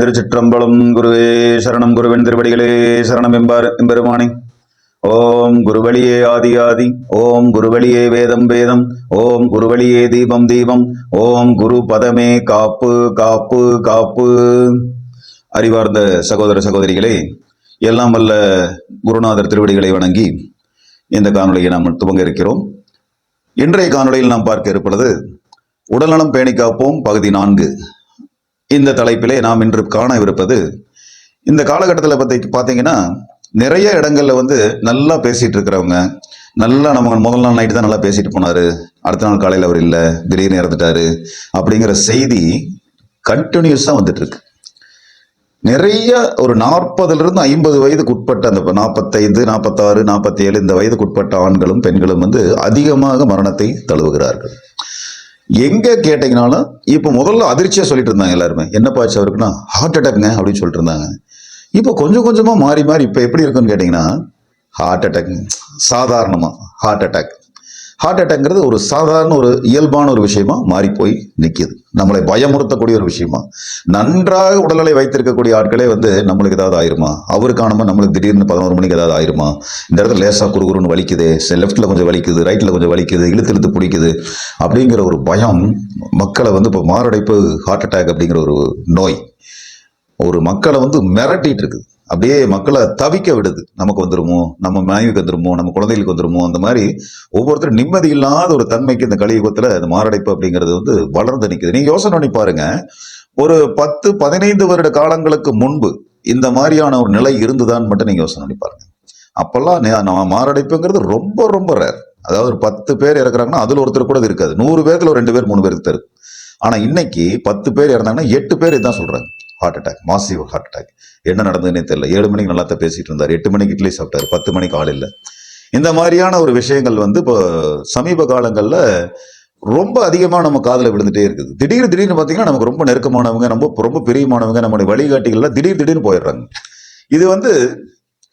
திருச்சிற்றம்பலம் குருவே சரணம் குருவின் திருவடிகளே சரணம் எம்பார் எம்பெருமானி. ஓம் குருவழியே ஆதி ஆதி ஓம் குருவழியே வேதம் வேதம் ஓம் குருவழியே தீபம் தீபம் ஓம் குரு பதமே காப்பு காப்பு காப்பு. அறிவார்ந்த சகோதர சகோதரிகளே எல்லாம் வல்ல குருநாதர் திருவடிகளை வணங்கி இந்த காணொளியை நாம் துவங்க இருக்கிறோம். இன்றைய காணொளியில் நாம் பார்க்க இருப்பது உடல்நலம் பேணி காப்போம் பகுதி நான்கு. இந்த தலைப்பிலே நாம் இன்று காணவிருப்பது இந்த காலகட்டத்தில் பற்றி பார்த்தீங்கன்னா நிறைய இடங்களில் வந்து நல்லா பேசிகிட்டு இருக்கிறவங்க நல்லா நம்ம முதல் நாள் நைட்டு தான் நல்லா பேசிட்டு போனார். அடுத்த நாள் காலையில் அவர் இல்லை திடீர்னு இறந்துட்டாரு அப்படிங்கிற செய்தி கண்டினியூஸாக வந்துட்டுருக்கு. நிறைய ஒரு நாற்பதுலேருந்து ஐம்பது வயதுக்கு உட்பட்ட அந்த நாற்பத்தைந்து நாற்பத்தாறு நாற்பத்தி ஏழு இந்த வயதுக்கு உட்பட்ட ஆண்களும் பெண்களும் வந்து அதிகமாக மரணத்தை தழுவுகிறார்கள். எங்க கேட்டீங்கனாலும் இப்போ முதல்ல அதிர்ச்சியா சொல்லிட்டு இருந்தாங்க எல்லாருமே. என்னப்பா ஆச்சு அவருக்குன்னா ஹார்ட் அட்டாக்ங்க அப்படின்னு சொல்லிட்டு இருந்தாங்க. இப்போ கொஞ்சம் கொஞ்சமா மாறி மாறி இப்போ எப்படி இருக்குன்னு கேட்டீங்கன்னா ஹார்ட் அட்டாக் சாதாரணமா ஹார்ட் அட்டாக் ஹார்ட் அட்டாக்ங்கிறது ஒரு சாதாரண ஒரு இயல்பான ஒரு விஷயமா மாறி போய் நிற்கிது நம்மளை பயமுறுத்தக்கூடிய ஒரு விஷயமா? நன்றாக உடல்நிலை வைத்திருக்கக்கூடிய ஆட்களே வந்து நம்மளுக்கு ஏதாவது ஆயிருமா? அவரு ஆனமா நம்மளுக்கு திடீர்னு பதினோரு மணிக்கு ஏதாவது ஆயிருமா? இந்த இடத்துல லேசாக குறுகுறுன்னு வலிக்குது லெஃப்ட்டில் கொஞ்சம் வலிக்குது ரைட்டில் கொஞ்சம் வலிக்குது இழுத்து இழுத்து பிடிக்குது அப்படிங்கிற ஒரு பயம் மக்களை வந்து இப்போ மாரடைப்பு ஹார்ட் அட்டாக் அப்படிங்கிற ஒரு நோய். ஒரு மக்களை வந்து மிரட்டிட்டு இருக்குது. அப்படியே மக்களை தவிக்க விடுது. நமக்கு வந்துருமோ? நம்ம மனைவிக்கு வந்துருமோ? நம்ம குழந்தைகளுக்கு வந்துருமோ? அந்த மாதிரி ஒவ்வொருத்தரும் நிம்மதி இல்லாத ஒரு தன்மைக்கு இந்த கலியுகத்தில் இந்த மாரடைப்பு அப்படிங்கிறது வந்து வளர்ந்து நிற்குது நீங்கள் யோசனை பண்ணி பாருங்க. ஒரு பத்து பதினைந்து வருட காலங்களுக்கு முன்பு இந்த மாதிரியான ஒரு நிலை இருந்துதான்னு மட்டும் நீங்கள் யோசனை பண்ணி பாருங்க. அப்போல்லாம் நம்ம மாரடைப்புங்கிறது ரொம்ப ரொம்ப ரேர் அதாவது ஒரு பத்து பேர் இறக்குறாங்கன்னா அதில் ஒருத்தர் கூட இருக்காது. நூறு பேர்த்தில் ஒரு ரெண்டு பேர் மூணு பேருக்கு தரும் ஆனால் இன்னைக்கு பத்து பேர் இறந்தாங்கன்னா எட்டு பேர் இதான் சொல்கிறாங்க heart attack massive heart attack என்ன நடந்ததுன்னே தெரியல. ஏழு மணிக்கு நல்லா தான் பேசிட்டு இருந்தார். எட்டு மணிக்கு இட்லி சாப்பிட்டாரு. பத்து மணிக்கு ஆள் இல்லை. இந்த மாதிரியான ஒரு விஷயங்கள் வந்து இப்போ சமீப காலங்களில் ரொம்ப அதிகமாக நம்ம காதில் விழுந்துட்டே இருக்குது. திடீர் திடீர்னு பார்த்தீங்கன்னா நமக்கு ரொம்ப நெருக்கமானவங்க ரொம்ப ரொம்ப பிரியமானவங்க நம்மளுடைய வழிகாட்டிகள்லாம் திடீர் திடீர்னு போயிடுறாங்க. இது வந்து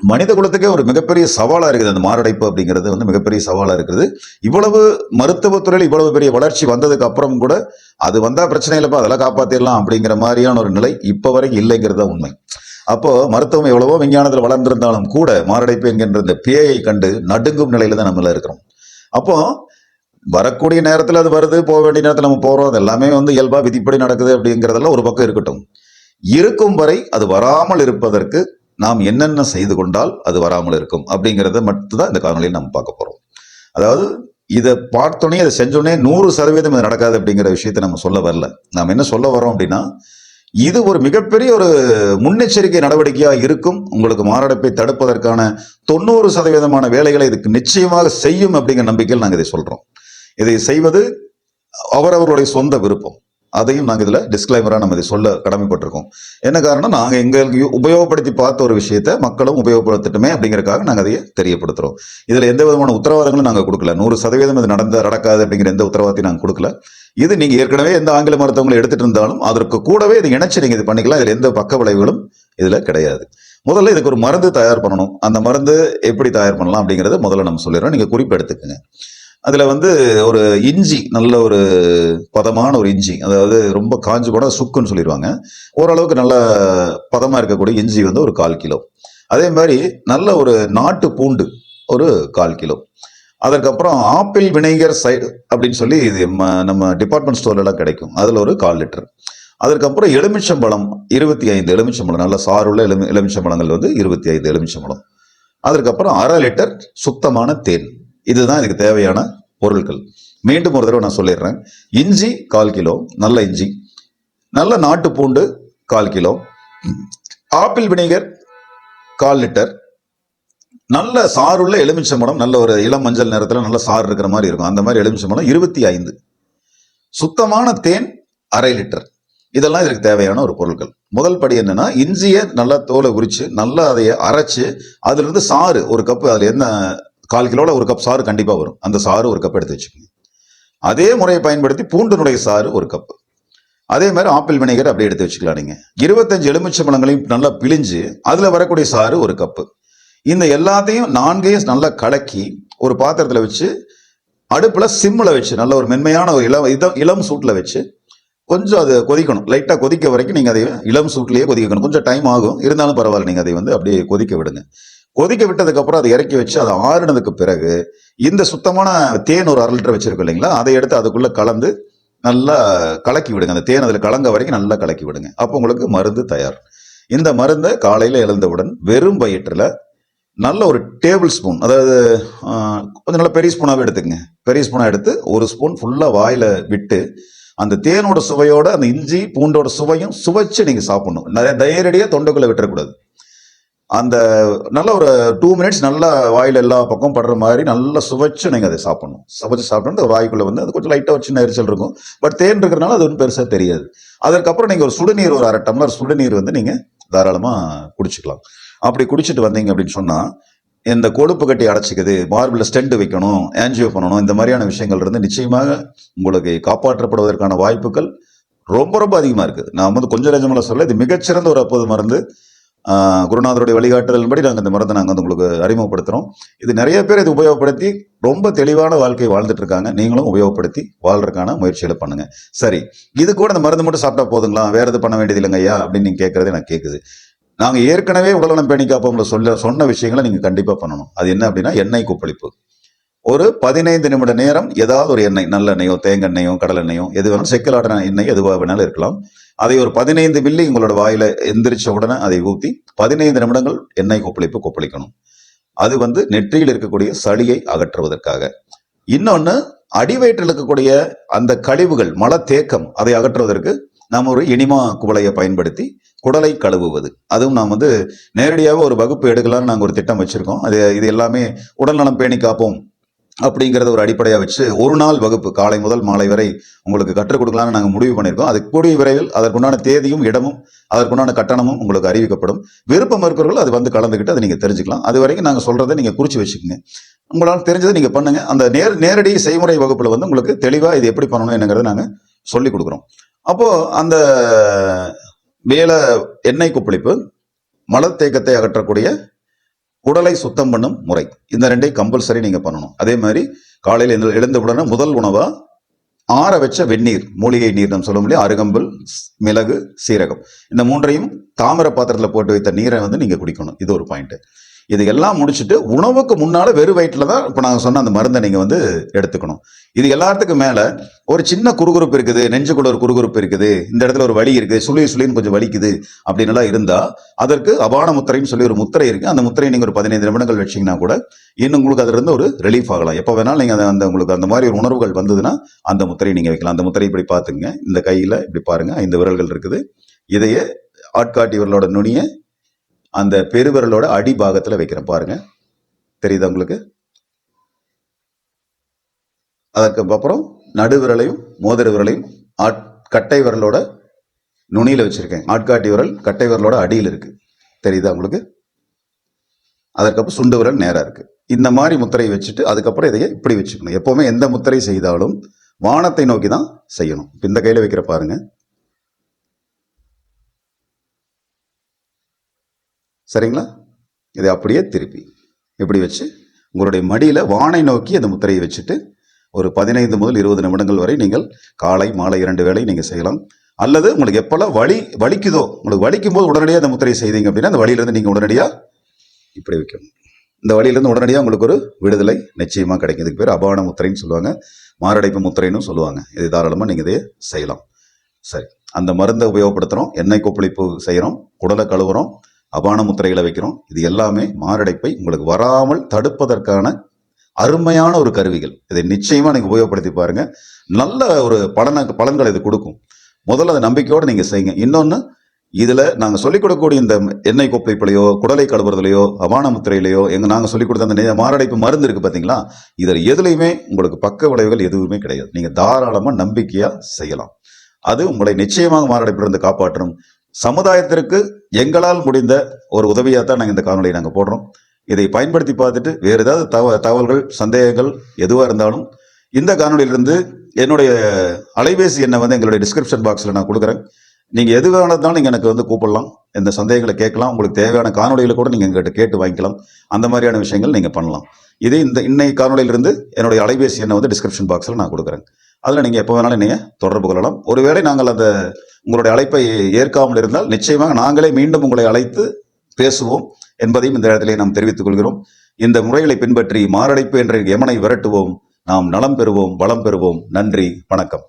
மனித குலத்துக்கே ஒரு மிகப்பெரிய சவாலாக இருக்குது. அந்த மாரடைப்பு அப்படிங்கிறது வந்து மிகப்பெரிய சவாலாக இருக்குது. இவ்வளவு மருத்துவத்துறையில் இவ்வளவு பெரிய வளர்ச்சி வந்ததுக்கு அப்புறம் கூட அது வந்தால் பிரச்சனை இல்லைப்பா அதெல்லாம் காப்பாற்றிடலாம் அப்படிங்கிற மாதிரியான ஒரு நிலை இப்போ வரைக்கும் இல்லைங்கிறது தான் உண்மை. அப்போ மருத்துவம் எவ்வளவோ விஞ்ஞானத்தில் வளர்ந்திருந்தாலும் கூட மாரடைப்பு என்கின்ற இந்த பேயை கண்டு நடுங்கும் நிலையில தான் நம்மள இருக்கிறோம். அப்போ வரக்கூடிய நேரத்தில் அது வருது போக வேண்டிய நேரத்தில் நம்ம போறோம் அது எல்லாமே வந்து இயல்பா விதிப்படி நடக்குது அப்படிங்கிறதெல்லாம் ஒரு பக்கம் இருக்கட்டும். இருக்கும் வரை அது வராமல் இருப்பதற்கு நாம் என்னென்ன செய்து கொண்டால் அது வராமல் இருக்கும் அப்படிங்கிறத மட்டும்தான் இந்த காணொலியில் நம்ம பார்க்க போறோம். அதாவது இதை பார்த்தோன்னே அதை செஞ்சோடனே நூறு சதவீதம் இது நடக்காது அப்படிங்கிற விஷயத்தை நம்ம சொல்ல வரல. நாம் என்ன சொல்ல வரோம் அப்படின்னா இது ஒரு மிகப்பெரிய ஒரு முன்னெச்சரிக்கை நடவடிக்கையாக இருக்கும். உங்களுக்கு மாரடைப்பை தடுப்பதற்கான தொண்ணூறு சதவீதமான வேலைகளை இதுக்கு நிச்சயமாக செய்யும் அப்படிங்கிற நம்பிக்கையில் நாங்கள் இதை சொல்றோம். இதை செய்வது அவரவருடைய சொந்த விருப்பம். அதையும் நாங்கள் இதில் டிஸ்கிளைமராக நம்ம இதை சொல்ல கடமைப்பட்டிருக்கோம். என்ன காரணம்? நாங்கள் எங்களுக்கு உபயோகப்படுத்தி பார்த்த ஒரு விஷயத்தை மக்களும் உபயோகப்படுத்தட்டுமே அப்படிங்கிறக்காக நாங்கள் அதையே தெரியப்படுத்துகிறோம் இதில் எந்த விதமான உத்தரவாதங்களும் நாங்கள் கொடுக்கல. நூறு சதவீதம் இது நடந்த நடக்காது அப்படிங்கிற எந்த உத்தரவாதத்தையும் நாங்கள் கொடுக்கல. இது நீங்கள் ஏற்கனவே எந்த ஆங்கில மருத்துவங்களை எடுத்துட்டு இருந்தாலும் அதற்கு கூடவே இதை இணைச்சு நீங்கள் இது பண்ணிக்கலாம். இதில் எந்த பக்க விளைவுகளும் இதில் கிடையாது. முதல்ல இதுக்கு ஒரு மருந்து தயார் பண்ணணும். அந்த மருந்து எப்படி தயார் பண்ணலாம் அப்படிங்கிறத முதல்ல நம்ம சொல்லிடுறோம். நீங்கள் குறிப்பு எடுத்துக்கோங்க. அதில் வந்து ஒரு இஞ்சி நல்ல ஒரு பதமான ஒரு இஞ்சி அதாவது ரொம்ப காஞ்சு கூட சுக்குன்னு சொல்லிடுவாங்க ஓரளவுக்கு நல்ல பதமாக இருக்கக்கூடிய இஞ்சி வந்து ஒரு கால் கிலோ. அதே மாதிரி நல்ல ஒரு நாட்டு பூண்டு ஒரு கால் கிலோ. அதற்கப்புறம் ஆப்பிள் வினைகர் சைடு அப்படின்னு சொல்லி இது நம்ம டிபார்ட்மெண்ட் ஸ்டோர்லலாம் கிடைக்கும். அதில் ஒரு கால் லிட்டர். அதற்கப்புறம் எலுமிச்சம்பழம் இருபத்தி ஐந்து எலுமிச்சம்பழம் நல்ல சாருள்ள எலுமி எலுமிச்சம்பழங்கள் வந்து இருபத்தி ஐந்து எலுமிச்சம்பழம். அதற்கப்புறம் அரை லிட்டர் சுத்தமான தேன். இதுதான் இதுக்கு தேவையான பொருட்கள். மீண்டும் ஒரு தடவை நான் சொல்லிடுறேன். இஞ்சி கால் கிலோ நல்ல இஞ்சி. நல்ல நாட்டு பூண்டு கால் கிலோ. ஆப்பிள் வினிகர் கால் லிட்டர். நல்ல சாருள்ள எலுமிச்சம்பழம் நல்ல ஒரு இளம் மஞ்சள் நேரத்தில் நல்ல சாறு இருக்கிற மாதிரி இருக்கும். அந்த மாதிரி எலுமிச்சம்பழம் இருபத்தி ஐந்து. சுத்தமான தேன் அரை லிட்டர். இதெல்லாம் இதுக்கு தேவையான ஒரு பொருட்கள். முதல் படி என்னன்னா இஞ்சியை நல்லா தோலை உரிச்சு நல்லா அதை அரைச்சு அதுலேருந்து சாறு ஒரு கப்பு அதில் என்ன கால் கிலோவில் ஒரு கப் சாறு கண்டிப்பாக வரும். அந்த சாறு ஒரு கப் எடுத்து வச்சுக்கோங்க. அதே முறையை பயன்படுத்தி பூண்டுனுடைய சாறு ஒரு கப். அதே மாதிரி ஆப்பிள் வினைகர் அப்படியே எடுத்து வச்சுக்கலாம் நீங்கள் இருபத்தஞ்சு எலுமிச்சம்பழங்களையும் நல்லா பிழிஞ்சு அதில் வரக்கூடிய சாறு ஒரு கப்பு. இந்த எல்லாத்தையும் நான்கையும் நல்லா கலக்கி ஒரு பாத்திரத்தில் வச்சு அடுப்பில் சிம்மில் வச்சு நல்ல ஒரு மென்மையான ஒரு இளம் இதம் இளம் சூட்டில் வச்சு கொஞ்சம் அது கொதிக்கணும். லைட்டாக கொதிக்க வரைக்கும் நீங்கள் அதை இளம் சூட்லேயே கொதிக்கணும். கொஞ்சம் டைம் ஆகும். இருந்தாலும் பரவாயில்ல. நீங்கள் அதை வந்து அப்படியே கொதிக்க விடுங்க. கொதிக்க விட்டதுக்கப்புறம் அதை இறக்கி வச்சு அதை ஆறுனதுக்கு பிறகு இந்த சுத்தமான தேன் ஒரு அரை லிட்டர் வச்சிருக்கோம் இல்லைங்களா? அதை எடுத்து அதுக்குள்ளே கலந்து நல்லா கலக்கி விடுங்க. அந்த தேன் அதில் கலங்க வரைக்கும் நல்லா கலக்கி விடுங்க. அப்போ உங்களுக்கு மருந்து தயார். இந்த மருந்தை காலையில் எழுந்தவுடன் வெறும் வயிற்றில் நல்ல ஒரு டேபிள் ஸ்பூன் அதாவது கொஞ்சம் நல்ல பெரிய ஸ்பூனாகவே எடுத்துக்கங்க. பெரிய ஸ்பூனாக எடுத்து ஒரு ஸ்பூன் ஃபுல்லாக வாயில் விட்டு அந்த தேனோட சுவையோட அந்த இஞ்சி பூண்டோட சுவையும் சுவைச்சு நீங்கள் சாப்பிடணும். நிறைய நேரடியாக தொண்டைக்குள்ளே விட்டுறக்கூடாது. அந்த நல்ல ஒரு டூ மினிட்ஸ் நல்லா வாயில் எல்லா பக்கம் படுற மாதிரி நல்லா சுவைச்சு நீங்கள் அதை சாப்பிடணும். சுவைச்சு சாப்பிட்டோம் அந்த வாய்க்குள்ளே வந்து அது கொஞ்சம் லைட்டாக ஒரு சின்ன எரிச்சல் இருக்கும். பட் தேன் இருக்கிறனால அது ஒன்றும் பெருசாக தெரியாது. அதற்கப்புறம் நீங்கள் ஒரு சுடுநீர் ஒரு அரை டம்ளர் சுடுநீர் வந்து நீங்கள் தாராளமாக குடிச்சிக்கலாம். அப்படி குடிச்சிட்டு வந்தீங்க அப்படின்னு சொன்னால் இந்த கொழுப்பு கட்டி அடைச்சிக்குது மார்பிளில் ஸ்டெண்ட் வைக்கணும் ஆன்ஜியோ பண்ணணும் இந்த மாதிரியான விஷயங்கள் இருந்து நிச்சயமாக உங்களுக்கு காப்பாற்றப்படுவதற்கான வாய்ப்புகள் ரொம்ப ரொம்ப அதிகமாக இருக்குது நான் வந்து கொஞ்சம் லட்சமெல்லாம் சொல்ல இது மிகச்சிறந்த ஒரு அப்போது மருந்து. குருநாதருடைய வழிகாட்டுதலின்படி நாங்கள் இந்த மருந்தை நாங்கள் வந்து உங்களுக்கு அறிமுகப்படுத்துகிறோம் இது நிறைய பேர் இது உபயோகப்படுத்தி ரொம்ப தெளிவான வாழ்க்கை வாழ்ந்துட்டு இருக்காங்க. நீங்களும் உபயோகப்படுத்தி வாழ்றதுக்கான முயற்சிகளை பண்ணுங்க. சரி இது கூட இந்த மருந்து மட்டும் சாப்பிட்டா போதுங்களா? வேற எது பண்ண வேண்டியது இல்லைங்க ஐயா அப்படின்னு நீங்கள் கேட்கறது எனக்கு கேட்குது நாங்கள் ஏற்கனவே உடல்நலம் பேணி காப்போம்ல சொல்ல சொன்ன விஷயங்களை நீங்கள் கண்டிப்பாக பண்ணணும். அது என்ன அப்படின்னா எண்ணெய் கொப்பளிப்பு. ஒரு பதினைந்து நிமிட நேரம் ஏதாவது ஒரு எண்ணெய் நல்லெண்ணெயோ தேங்காய் கடலெண்ணெயோ எது வேணாலும் செக்கலாடின எண்ணெய் எதுவாக வேணாலும் இருக்கலாம். அதை ஒரு பதினைந்து மில்லி உங்களோட வாயில எந்திரிச்ச உடனே அதை ஊற்றி பதினைந்து நிமிடங்கள் எண்ணெய் கொப்பளிப்பு கொப்பளிக்கணும். அது வந்து நெற்றியில் இருக்கக்கூடிய சளியை அகற்றுவதற்காக. இன்னொன்று அடிவயிற்றில் இருக்கக்கூடிய அந்த கழிவுகள் மலத்தேக்கம் அதை அகற்றுவதற்கு நாம் ஒரு இனிமா குவளையை பயன்படுத்தி குடலை கழுவுவது. அதுவும் நாம் வந்து நேரடியாக ஒரு வகுப்பு எடுக்கலாம்னு நாங்கள் ஒரு திட்டம் வச்சுருக்கோம். அது இது எல்லாமே உடல்நலம் பேணி காப்போம் அப்படிங்கிறத ஒரு அடிப்படையாக வச்சு ஒரு நாள் வகுப்பு காலை முதல் மாலை வரை உங்களுக்கு கற்றுக் கொடுக்கலாம்னு நாங்கள் முடிவு பண்ணியிருக்கோம். அது கூடிய விரைவில் அதற்குண்டான தேதியும் இடமும் அதற்குண்டான கட்டணமும் உங்களுக்கு அறிவிக்கப்படும். விருப்பம் இருக்கிறவர்கள் அது வந்து கலந்துக்கிட்டு அதை நீங்கள் தெரிஞ்சுக்கலாம். அது வரைக்கும் நாங்கள் சொல்கிறத நீங்கள் குறித்து வச்சுக்கோங்க. உங்களால் தெரிஞ்சதை நீங்கள் பண்ணுங்கள் அந்த நேர் நேரடி செய்முறை வகுப்பில் வந்து உங்களுக்கு தெளிவாக இது எப்படி பண்ணணும் என்னங்கிறத நாங்கள் சொல்லி கொடுக்குறோம். அப்போது அந்த வேலை எண்ணெய் கொப்பளிப்பு மலத்தேக்கத்தை அகற்றக்கூடிய உடலை சுத்தம் பண்ணும் முறை. இந்த ரெண்டையும் கம்பல்சரி நீங்க பண்ணணும். அதே மாதிரி காலையில் எழுந்த எழுந்தவுடனே முதல் உணவா ஆற வச்ச வெந்நீர் மூலிகை நீர் நம்ம சொல்ல முடியும் அருகம்புல் மிளகு சீரகம். இந்த மூன்றையும் தாமிர பாத்திரத்தில் போட்டு வைத்த நீரை வந்து நீங்க குடிக்கணும். இது ஒரு பாயிண்ட் இது எல்லாம் முடிச்சுட்டு உணவுக்கு முன்னால வெறும் வயிற்றில் தான் இப்போ நாங்கள் சொன்ன அந்த மருந்தை நீங்கள் வந்து எடுத்துக்கணும். இது எல்லாத்துக்கும் மேலே ஒரு சின்ன குறுகுறுப்பு இருக்குது நெஞ்சுக்குள்ள ஒரு குறுகுறுப்பு இருக்குது இந்த இடத்துல ஒரு வலி இருக்குது சுழி சுழின்னு கொஞ்சம் வலிக்குது அப்படின்னு இருந்தால் அதற்கு அபான முத்திரைன்னு சொல்லி ஒரு முத்திரை இருக்குது அந்த முத்திரையை நீங்கள் ஒரு பதினைந்து நிமிடங்கள் வச்சீங்கன்னா கூட இன்னும் உங்களுக்கு அதிலிருந்து ஒரு ரிலீஃப் ஆகலாம். எப்போ வேணாலும் நீங்கள் அந்த- அந்த உங்களுக்கு அந்த மாதிரி ஒரு உணர்வுகள் வந்ததுன்னா அந்த முத்திரையை நீங்கள் வைக்கலாம். அந்த முத்திரை இப்படி பார்த்துங்க இந்த கையில் இப்படி பாருங்கள் ஐந்து விரல்கள் இருக்குது. இதையே ஆட்காட்டி விரலோட நுனியை அந்த பெருவிரலோட அடிபாகத்தில் வைக்கிறேன் பாருங்க. தெரியுதா உங்களுக்கு? அதற்கு அப்புறம் நடுவிரலையும் மோதிர விரலையும் ஆட் கட்டை விரலோட நுனியில் வச்சிருக்கேன். ஆட்காட்டி விரல் கட்டை விரலோட அடியில் இருக்கு. தெரியுதா உங்களுக்கு? அதற்கப்புறம் சுண்டு விரல் நேராக இருக்கு. இந்த மாதிரி முத்திரையை வச்சுட்டு அதுக்கப்புறம் இதையே இப்படி வச்சுக்கணும். எப்பவுமே எந்த முத்திரை செய்தாலும் வானத்தை நோக்கி தான் செய்யணும். இந்த கையில் வைக்கிற பாருங்கள் சரிங்களா? இதை அப்படியே திருப்பி. இப்படி வச்சு? உங்களுடைய மடியில் வானை நோக்கி அந்த முத்திரையை வச்சுட்டு ஒரு பதினைந்து முதல் இருபது நிமிடங்கள் வரை நீங்கள் காலை மாலை இரண்டு வேளை நீங்கள் செய்யலாம். அல்லது உங்களுக்கு எப்போல்லாம் வலி வலிக்குதோ உங்களுக்கு வலிக்கும் போது உடனடியாக அந்த முத்திரையை செய்தீங்க அப்படின்னா அந்த வழியிலேருந்து நீங்கள் உடனடியாக இப்படி வைக்கணும். இந்த வழியிலேருந்து உடனடியாக உங்களுக்கு ஒரு விடுதலை நிச்சயமாக கிடைக்கும். இதுக்கு பேர் அபான முத்திரைன்னு சொல்லுவாங்க. மாரடைப்பு முத்திரைன்னு சொல்லுவாங்க. இது தாராளமாக நீங்கள் இதே செய்யலாம். சரி. அந்த மருந்தை உபயோகப்படுத்துகிறோம் எண்ணெய் கொப்பளிப்பு செய்கிறோம் குடலை கழுவுறோம். அபான முத்திரைகளை வைக்கிறோம். இது எல்லாமே மாரடைப்பை உங்களுக்கு வராமல் தடுப்பதற்கான அருமையான ஒரு கருவிகள். இதை நிச்சயமா நீங்க உபயோகப்படுத்தி பாருங்க. நல்ல ஒரு பலன பலன்களை இது கொடுக்கும். முதல்ல அதை நம்பிக்கையோடு நீங்க செய்யுங்க. இன்னொன்னு இதுல நாங்க சொல்லிக் கொடுக்கக்கூடிய இந்த எண்ணெய் கொப்பளிப்புலையோ குடலை கழுவுறதுலையோ அவான முத்திரையிலையோ எங்க நாங்க சொல்லிக் கொடுத்த அந்த மாரடைப்பு மருந்து இருக்கு பாத்தீங்களா? இதில் எதுலையுமே உங்களுக்கு பக்க விளைவுகள் எதுவுமே கிடையாது. நீங்க தாராளமா நம்பிக்கையா செய்யலாம். அது உங்களை நிச்சயமாக மாரடைப்பிலிருந்து காப்பாற்றும். சமுதாயத்திற்கு எங்களால் முடிந்த ஒரு உதவியாக தான் நாங்கள் இந்த காணொலியை நாங்கள் போடுறோம். இதை பயன்படுத்தி பார்த்துட்டு வேறு ஏதாவது தவ தகவல்கள் சந்தேகங்கள் எதுவாக இருந்தாலும் இந்த காணொலியிலிருந்து என்னுடைய அலைபேசி எண்ணை வந்து எங்களுடைய டிஸ்கிரிப்ஷன் பாக்ஸில் நான் கொடுக்குறேன். நீங்கள் எது வேணாலும் நீங்கள் எனக்கு வந்து கூப்பிடலாம். இந்த சந்தேகங்களை கேட்கலாம். உங்களுக்கு தேவையான காணொலிகளை கூட நீங்கள் எங்கிட்ட கேட்டு வாங்கிக்கலாம். அந்த மாதிரியான விஷயங்கள் நீங்கள் பண்ணலாம். இது இந்த இன்னைக்கு காணொலியிலிருந்து என்னுடைய அலைபேசி எண்ணை வந்து டிஸ்கிரிப்ஷன் பாக்ஸில் நான் கொடுக்குறேன். அதில் நீங்கள் எப்போ வேணாலும் நீங்கள் தொடர்பு கொள்ளலாம். ஒருவேளை நாங்கள் அந்த உங்களுடைய அழைப்பை ஏற்காமல் இருந்தால் நிச்சயமாக நாங்களே மீண்டும் உங்களை அழைத்து பேசுவோம் என்பதையும் இந்த இடத்திலே நாம் தெரிவித்துக் கொள்கிறோம். இந்த முறைகளை பின்பற்றி மாரடைப்பு என்ற எமனை விரட்டுவோம். நாம் நலம் பெறுவோம் வளம் பெறுவோம். நன்றி வணக்கம்.